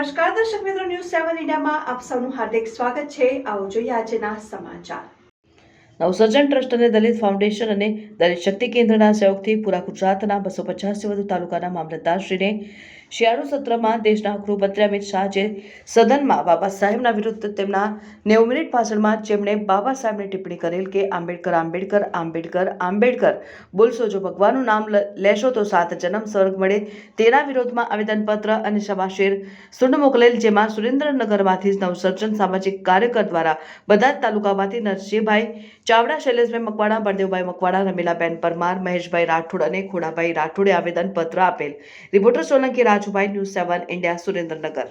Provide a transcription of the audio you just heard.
નમસ્કાર, દર્શક મિત્રો ન્યૂઝ સેવન ઇન્ડિયામાં આપ સૌનું હાર્દિક સ્વાગત છે. આવો જોઈએ આજના સમાચાર. નવસર્જન ટ્રસ્ટ અને દલિત ફાઉન્ડેશન અને દલિત શક્તિ કેન્દ્રના સહયોગથી પૂરા ગુજરાતના બસો પચાસથી વધુ તાલુકાના મામલતદારશ્રીને શિયાળુ સત્રમાં દેશના ગૃહમંત્રી અમિત શાહે સદનમાં બાબા સાહેબના વિરુદ્ધ તેમના નેવું મિનિટ ભાષણમાં જેમણે બાબા સાહેબની ટિપ્પણી કરેલ કે, આંબેડકર આંબેડકર આંબેડકર આંબેડકર. બોલશો જો ભગવાનનું નામ લેશો તો સાત જન્મ સ્વર્ગ મળે. તેના વિરોધમાં આવેદનપત્ર અને સભાશેર સુંડ મોકલેલ, જેમાં સુરેન્દ્રનગરમાંથી નવસર્જન સામાજિક કાર્યકર દ્વારા બધા જ તાલુકામાંથી નરસિંહભાઈ ચાવડા, શૈલેષભાઈ મકવાણા, બળદેવભાઈ મકવાણા, રમીલાબેન પરમાર, મહેશભાઈ રાઠોડ અને ખોડાભાઈ રાઠોડે આવેદનપત્ર આપેલ. Reporter Solanki Rajubhai news seven India Surendranagar